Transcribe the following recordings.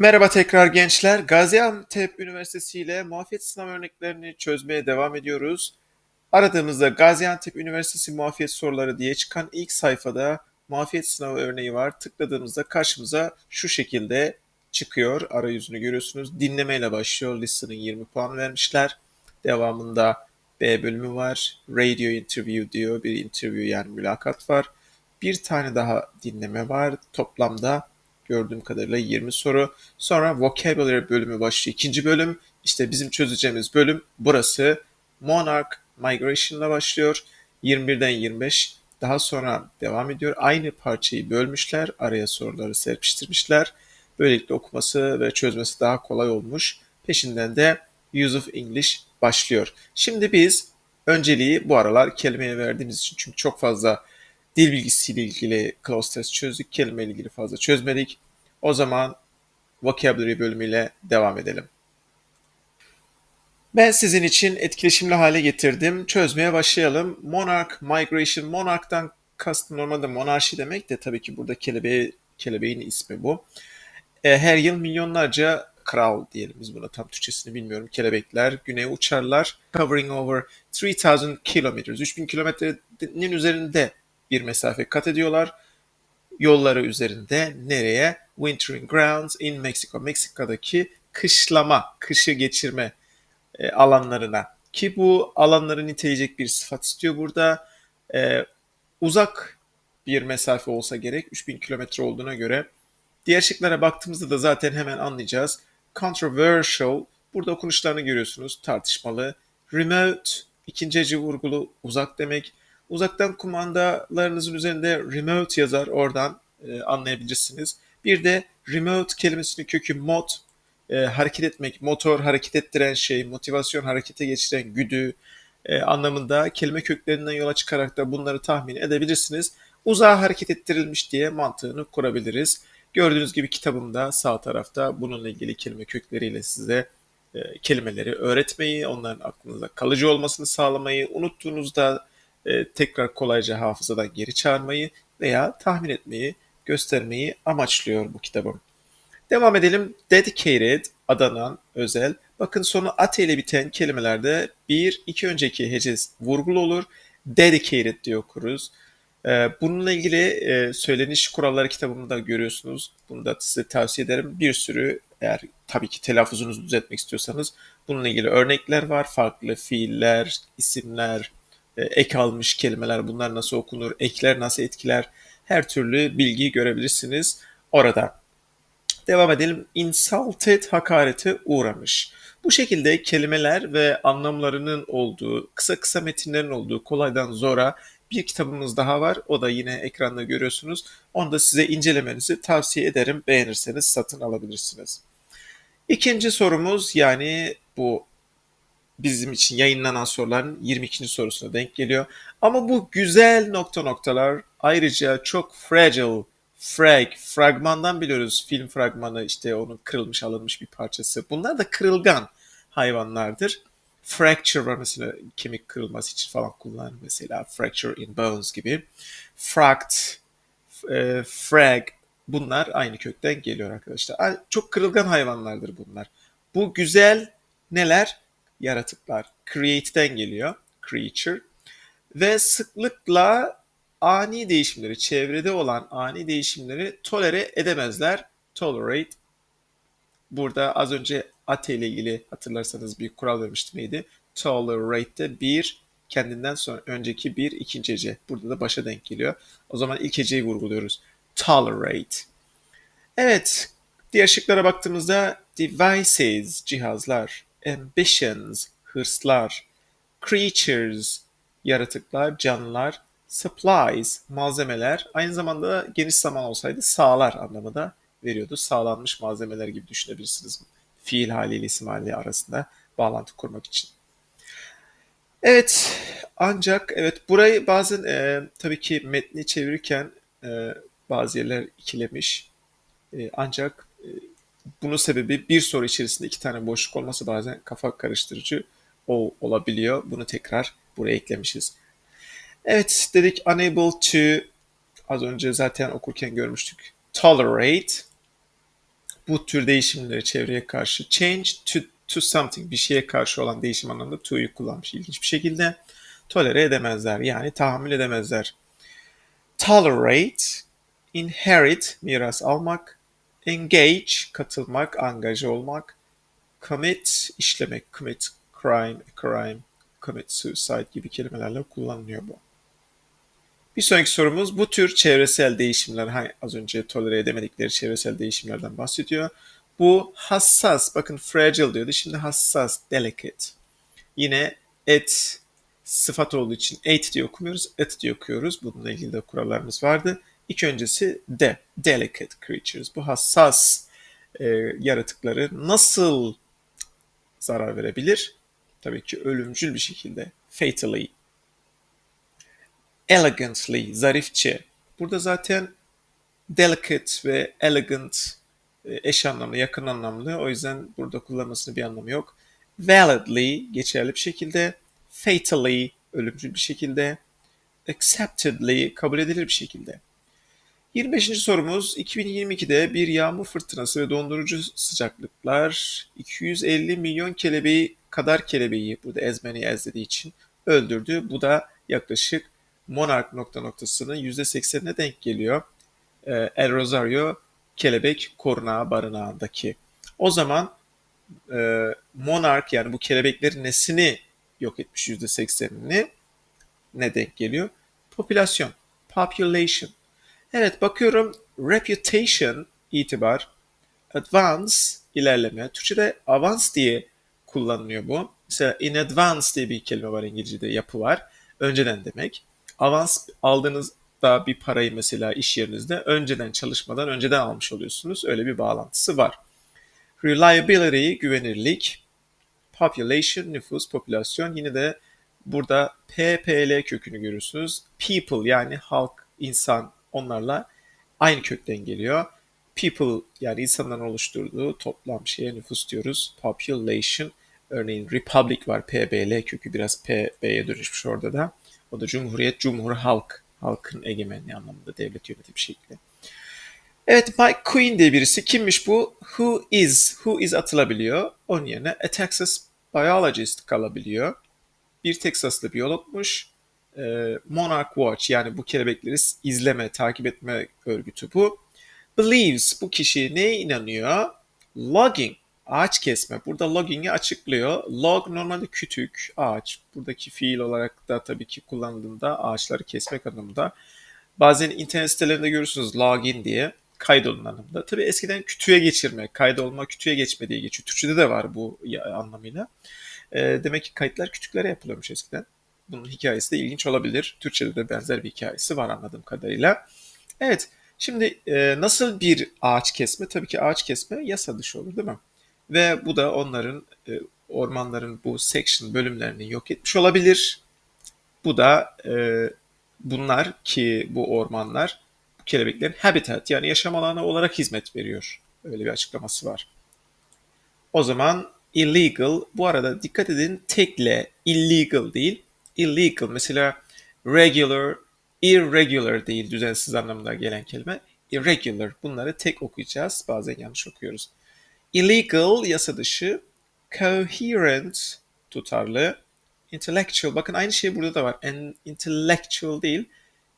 Merhaba tekrar gençler. Gaziantep Üniversitesi ile muafiyet sınav örneklerini çözmeye devam ediyoruz. Aradığımızda Gaziantep Üniversitesi muafiyet soruları diye çıkan ilk sayfada muafiyet sınavı örneği var. Tıkladığımızda karşımıza şu şekilde çıkıyor. Arayüzünü görüyorsunuz. Dinlemeyle başlıyor. Listening 20 puan vermişler. Devamında B bölümü var. Radio interview diyor. Bir interview yani mülakat var. Bir tane daha dinleme var. Toplamda gördüğüm kadarıyla 20 soru. Sonra vocabulary bölümü başlıyor. İkinci bölüm işte bizim çözeceğimiz bölüm burası. Monarch Migration ile başlıyor. 21'den 25 daha sonra devam ediyor. Aynı parçayı bölmüşler. Araya soruları serpiştirmişler. Böylelikle okuması ve çözmesi daha kolay olmuş. Peşinden de Use of English başlıyor. Şimdi biz önceliği bu aralar kelimeye verdiğimiz için çünkü çok fazla dil bilgisiyle ilgili close test çözdük. Kelime ile ilgili fazla çözmedik. O zaman vocabulary bölümüyle devam edelim. Ben sizin için etkileşimli hale getirdim. Çözmeye başlayalım. Monarch Migration. Monarch'tan kastım normalde monarşi demek de tabii ki burada kelebeği, kelebeğin ismi bu. E, her yıl milyonlarca kral diyelim biz buna tam Türkçesini bilmiyorum. Kelebekler güneye uçarlar. Covering over 3000 kilometers. 3000 kilometrenin üzerinde bir mesafe kat ediyorlar. Yolları üzerinde nereye? Wintering grounds in Mexico. Meksika'daki kışlama, kışı geçirme e, alanlarına. Ki bu alanları niteleyecek bir sıfat istiyor burada. E, uzak bir mesafe olsa gerek. 3000 kilometre olduğuna göre. Diğer şıklara baktığımızda da zaten hemen anlayacağız. Controversial, burada okunuşlarını görüyorsunuz. Tartışmalı. Remote, ikinci ece vurgulu uzak demek. Uzaktan kumandalarınızın üzerinde remote yazar. Oradan e, anlayabilirsiniz. Bir de remote kelimesinin kökü mod. E, hareket etmek, motor, hareket ettiren şey, motivasyon, harekete geçiren güdü e, anlamında kelime köklerinden yola çıkarak da bunları tahmin edebilirsiniz. Uzağa hareket ettirilmiş diye mantığını kurabiliriz. Gördüğünüz gibi kitabımda sağ tarafta bununla ilgili kelime kökleriyle size e, kelimeleri öğretmeyi, onların aklınızda kalıcı olmasını sağlamayı, unuttuğunuzda e, tekrar kolayca hafızadan geri çağırmayı veya tahmin etmeyi, göstermeyi amaçlıyor bu kitabım. Devam edelim. Dedicated, adanan, özel. Bakın sonu ate ile biten kelimelerde bir, iki önceki hece vurgulu olur. Dedicated diye okuruz. Ee, bununla ilgili e, söyleniş kuralları kitabımda görüyorsunuz. Bunu da size tavsiye ederim. Bir sürü eğer tabii ki telaffuzunuzu düzeltmek istiyorsanız bununla ilgili örnekler var. Farklı fiiller, isimler, e, ek almış kelimeler bunlar nasıl okunur, ekler nasıl etkiler her türlü bilgiyi görebilirsiniz orada. Devam edelim. Insulted hakarete uğramış. Bu şekilde kelimeler ve anlamlarının olduğu, kısa kısa metinlerin olduğu kolaydan zora bir kitabımız daha var. O da yine ekranda görüyorsunuz. Onu da size incelemenizi tavsiye ederim. Beğenirseniz satın alabilirsiniz. İkinci sorumuz yani bu bizim için yayınlanan soruların 22. sorusuna denk geliyor. Ama bu güzel nokta noktalar ayrıca çok fragile, frag, fragmandan biliyoruz film fragmanı işte onun kırılmış alınmış bir parçası. Bunlar da kırılgan hayvanlardır. Fracture var mesela kemik kırılması için falan kullanılır mesela fracture in bones gibi. Fract, e, frag bunlar aynı kökten geliyor arkadaşlar. Çok kırılgan hayvanlardır bunlar. Bu güzel neler? Yaratıklar. Create'den geliyor. Creature. Ve sıklıkla ani değişimleri, çevrede olan ani değişimleri tolere edemezler. Tolerate. Burada az önce ate ile ilgili hatırlarsanız bir kural vermiştim neydi? Tolerate'de bir kendinden sonra önceki bir ikinci hece. Burada da başa denk geliyor. O zaman ilk heceyi vurguluyoruz. Tolerate. Evet. Diğer şıklara baktığımızda devices, cihazlar ambitions, hırslar, creatures, yaratıklar, canlılar, supplies, malzemeler, aynı zamanda geniş zaman olsaydı sağlar anlamında veriyordu. Sağlanmış malzemeler gibi düşünebilirsiniz. Fiil haliyle isim hali arasında bağlantı kurmak için. Evet, ancak evet burayı bazen e, tabii ki metni çevirirken e, bazı yerler ikilemiş. E, ancak e, bunun sebebi bir soru içerisinde iki tane boşluk olması bazen kafa karıştırıcı o olabiliyor. Bunu tekrar buraya eklemişiz. Evet dedik unable to az önce zaten okurken görmüştük. Tolerate. bu tür değişimleri çevreye karşı change to, to something bir şeye karşı olan değişim anlamında to'yu kullanmış ilginç bir şekilde. Tolere edemezler yani tahammül edemezler. Tolerate, inherit miras almak, engage katılmak, angaja olmak, commit işlemek, commit crime, crime, commit suicide gibi kelimelerle kullanılıyor bu. Bir sonraki sorumuz bu tür çevresel değişimler, hani az önce tolere edemedikleri çevresel değişimlerden bahsediyor. Bu hassas, bakın fragile diyordu, şimdi hassas, delicate. Yine et sıfat olduğu için et diye okumuyoruz, et diye okuyoruz. Bununla ilgili de kurallarımız vardı. İlk öncesi de, delicate creatures. Bu hassas e, yaratıkları nasıl zarar verebilir? Tabii ki ölümcül bir şekilde. Fatally. Elegantly, zarifçe. Burada zaten delicate ve elegant e, eş anlamlı, yakın anlamlı. O yüzden burada kullanmasının bir anlamı yok. Validly, geçerli bir şekilde. Fatally, ölümcül bir şekilde. Acceptedly, kabul edilir bir şekilde. 25. sorumuz 2022'de bir yağmur fırtınası ve dondurucu sıcaklıklar 250 milyon kelebeği kadar kelebeği burada ezmeni ezlediği için öldürdü. Bu da yaklaşık Monarch nokta noktasının %80'ine denk geliyor. Ee, El Rosario kelebek korunağı barınağındaki. O zaman e, Monarch yani bu kelebeklerin nesini yok etmiş %80'ini ne denk geliyor? Popülasyon, population. Evet bakıyorum reputation itibar, advance ilerleme. Türkçe'de avance diye kullanılıyor bu. Mesela in advance diye bir kelime var İngilizce'de yapı var. Önceden demek. Avans aldığınızda bir parayı mesela iş yerinizde önceden çalışmadan önceden almış oluyorsunuz. Öyle bir bağlantısı var. Reliability, güvenirlik. Population, nüfus, popülasyon. Yine de burada PPL kökünü görürsünüz. People yani halk, insan onlarla aynı kökten geliyor. People yani insanların oluşturduğu toplam şeye nüfus diyoruz. Population. Örneğin Republic var. PBL kökü biraz PB'ye dönüşmüş orada da. O da Cumhuriyet, Cumhur, Halk. Halkın egemenliği anlamında devlet yönetimi şekli. Evet Mike Queen diye birisi. Kimmiş bu? Who is? Who is atılabiliyor. Onun yerine a Texas biologist kalabiliyor. Bir Texaslı biyologmuş. E, Monarch Watch yani bu kelebekleri izleme, takip etme örgütü bu. Believes bu kişi neye inanıyor? Logging ağaç kesme. Burada logging'i açıklıyor. Log normalde kütük, ağaç. Buradaki fiil olarak da tabii ki kullanıldığında ağaçları kesmek anlamında. Bazen internet sitelerinde görürsünüz login diye kaydolun anlamında. Tabii eskiden kütüğe geçirme, kaydolma kütüğe geçme diye geçiyor. Türkçede de var bu anlamıyla. E, demek ki kayıtlar kütüklere yapılıyormuş eskiden. Bunun hikayesi de ilginç olabilir. Türkçede de benzer bir hikayesi var anladığım kadarıyla. Evet, şimdi e, nasıl bir ağaç kesme? Tabii ki ağaç kesme yasa dışı olur değil mi? Ve bu da onların e, ormanların bu section bölümlerini yok etmiş olabilir. Bu da e, bunlar ki bu ormanlar bu kelebeklerin habitat yani yaşam alanı olarak hizmet veriyor. Öyle bir açıklaması var. O zaman illegal bu arada dikkat edin tekle illegal değil illegal mesela regular irregular değil düzensiz anlamında gelen kelime irregular bunları tek okuyacağız bazen yanlış okuyoruz. Illegal yasa dışı, coherent tutarlı, intellectual bakın aynı şey burada da var. En, intellectual değil,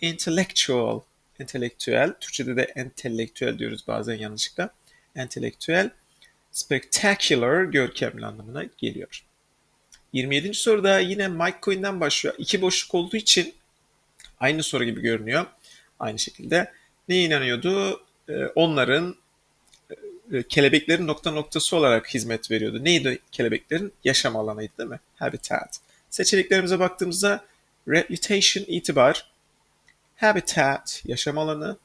intellectual, entelektüel. Türkçede de entelektüel diyoruz bazen yanlışlıkla. Entelektüel, spectacular, görkemli anlamına geliyor. 27. soruda yine Mike Coyne'den başlıyor. İki boşluk olduğu için aynı soru gibi görünüyor. Aynı şekilde neye inanıyordu? Ee, onların e, kelebeklerin nokta noktası olarak hizmet veriyordu. Neydi kelebeklerin? Yaşam alanıydı değil mi? Habitat. Seçeneklerimize baktığımızda reputation itibar, habitat yaşam alanı,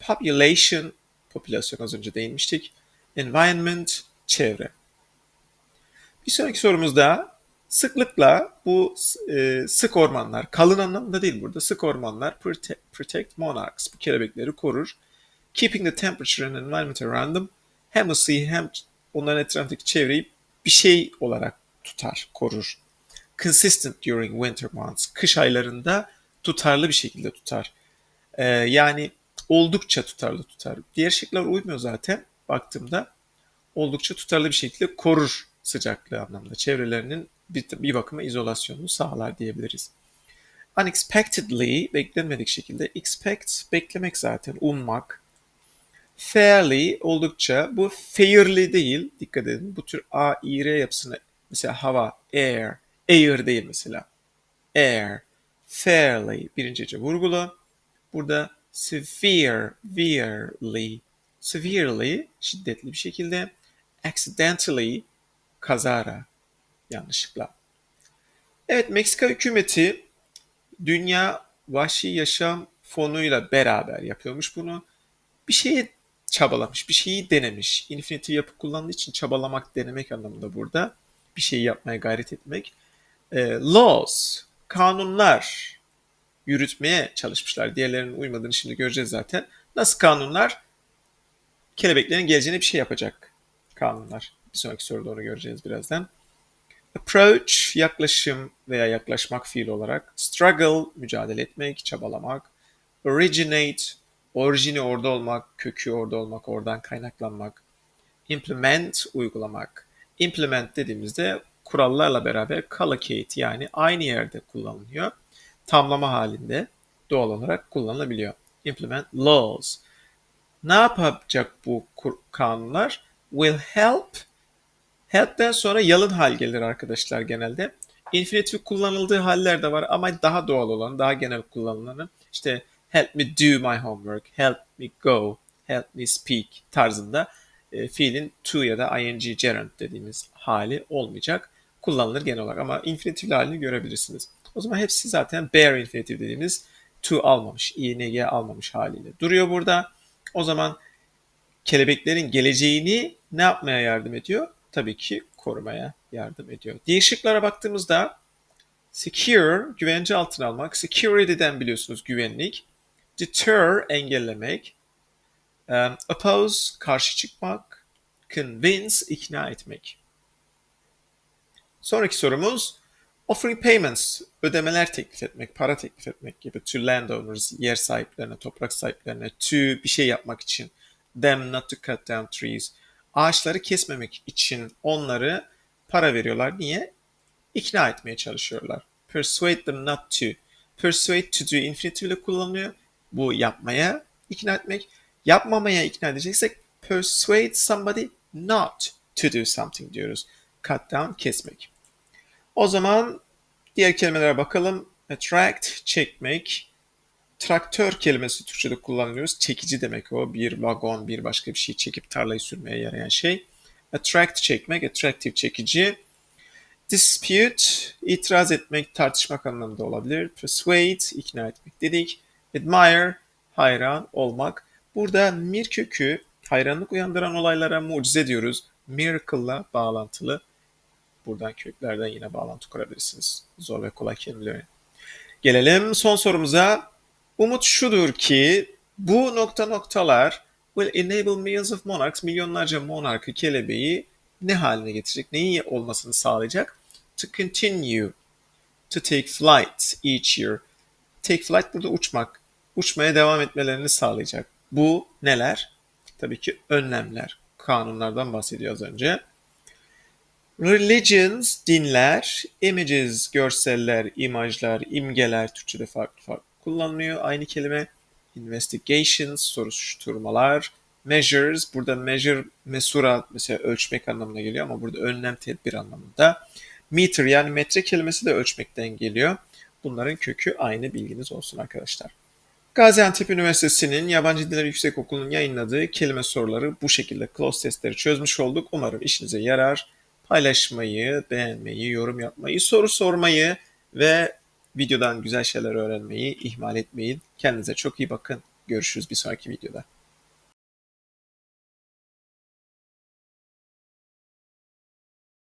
population popülasyon az önce değinmiştik, environment çevre. Bir sonraki sorumuzda sıklıkla bu e, sık ormanlar, kalın anlamda değil burada, sık ormanlar protect, protect monarchs, bu kelebekleri korur. Keeping the temperature and environment around them hem ısıyı hem onların etrafındaki çevreyi bir şey olarak tutar, korur. Consistent during winter months. Kış aylarında tutarlı bir şekilde tutar. Ee, yani oldukça tutarlı tutar. Diğer şıklar uymuyor zaten baktığımda. oldukça tutarlı bir şekilde korur sıcaklığı anlamında. Çevrelerinin bir, bir bakıma izolasyonunu sağlar diyebiliriz. Unexpectedly, beklenmedik şekilde. Expect, beklemek zaten, ummak. Fairly, oldukça. Bu fairly değil, dikkat edin. Bu tür A, I, R yapısını, mesela hava, air, air değil mesela. Air, fairly, birinci hece vurgulu. Burada severe, severely, severely, şiddetli bir şekilde. Accidentally, kazara, yanlışlıkla. Evet, Meksika hükümeti Dünya Vahşi Yaşam Fonu'yla beraber yapıyormuş bunu. Bir şeyi çabalamış, bir şeyi denemiş. Infinitive yapı kullandığı için çabalamak, denemek anlamında burada. Bir şeyi yapmaya gayret etmek. E, laws, kanunlar yürütmeye çalışmışlar. Diğerlerinin uymadığını şimdi göreceğiz zaten. Nasıl kanunlar? Kelebeklerin geleceğine bir şey yapacak kanunlar. Bir sonraki soruda onu göreceğiz birazdan. Approach, yaklaşım veya yaklaşmak fiil olarak. Struggle, mücadele etmek, çabalamak. Originate, orijini orada olmak, kökü orada olmak, oradan kaynaklanmak. Implement, uygulamak. Implement dediğimizde kurallarla beraber collocate yani aynı yerde kullanılıyor. Tamlama halinde doğal olarak kullanılabiliyor. Implement laws. Ne yapacak bu kanunlar? Will help Help'ten sonra yalın hal gelir arkadaşlar genelde. Infinitive kullanıldığı haller de var ama daha doğal olan, daha genel kullanılanı işte help me do my homework, help me go, help me speak tarzında e, fiilin to ya da ing gerund dediğimiz hali olmayacak. Kullanılır genel olarak ama infinitive halini görebilirsiniz. O zaman hepsi zaten bare infinitive dediğimiz to almamış, ing almamış haliyle duruyor burada. O zaman kelebeklerin geleceğini ne yapmaya yardım ediyor? Tabii ki korumaya yardım ediyor. Diğer baktığımızda secure, güvence altına almak. Security'den biliyorsunuz güvenlik. Deter, engellemek. Um, oppose, karşı çıkmak. Convince, ikna etmek. Sonraki sorumuz offering payments, ödemeler teklif etmek, para teklif etmek gibi to landowners, yer sahiplerine, toprak sahiplerine, to bir şey yapmak için, them not to cut down trees, ağaçları kesmemek için onları para veriyorlar. Niye? İkna etmeye çalışıyorlar. Persuade them not to. Persuade to do infinitive ile kullanılıyor. Bu yapmaya ikna etmek. Yapmamaya ikna edeceksek persuade somebody not to do something diyoruz. Cut down kesmek. O zaman diğer kelimelere bakalım. Attract çekmek, traktör kelimesi Türkçe'de kullanıyoruz. Çekici demek o. Bir vagon, bir başka bir şey çekip tarlayı sürmeye yarayan şey. Attract çekmek, attractive çekici. Dispute, itiraz etmek, tartışmak anlamında olabilir. Persuade, ikna etmek dedik. Admire, hayran olmak. Burada mir kökü hayranlık uyandıran olaylara mucize diyoruz. Miracle'la bağlantılı. Buradan köklerden yine bağlantı kurabilirsiniz. Zor ve kolay kelimeleri. Gelelim son sorumuza. Umut şudur ki bu nokta noktalar will enable millions of monarchs, milyonlarca monarkı kelebeği ne haline getirecek, neyi olmasını sağlayacak? To continue to take flight each year. Take flight burada uçmak. Uçmaya devam etmelerini sağlayacak. Bu neler? Tabii ki önlemler. Kanunlardan bahsediyor az önce. Religions, dinler, images, görseller, imajlar, imgeler, Türkçe'de farklı farklı kullanılıyor. Aynı kelime investigations, soruşturmalar, measures, burada measure, mesura mesela ölçmek anlamına geliyor ama burada önlem, tedbir anlamında. Meter yani metre kelimesi de ölçmekten geliyor. Bunların kökü aynı bilginiz olsun arkadaşlar. Gaziantep Üniversitesi'nin Yabancı Diller Yüksekokulu'nun yayınladığı kelime soruları bu şekilde close testleri çözmüş olduk. Umarım işinize yarar. Paylaşmayı, beğenmeyi, yorum yapmayı, soru sormayı ve Videodan güzel şeyler öğrenmeyi ihmal etmeyin. Kendinize çok iyi bakın. Görüşürüz bir sonraki videoda.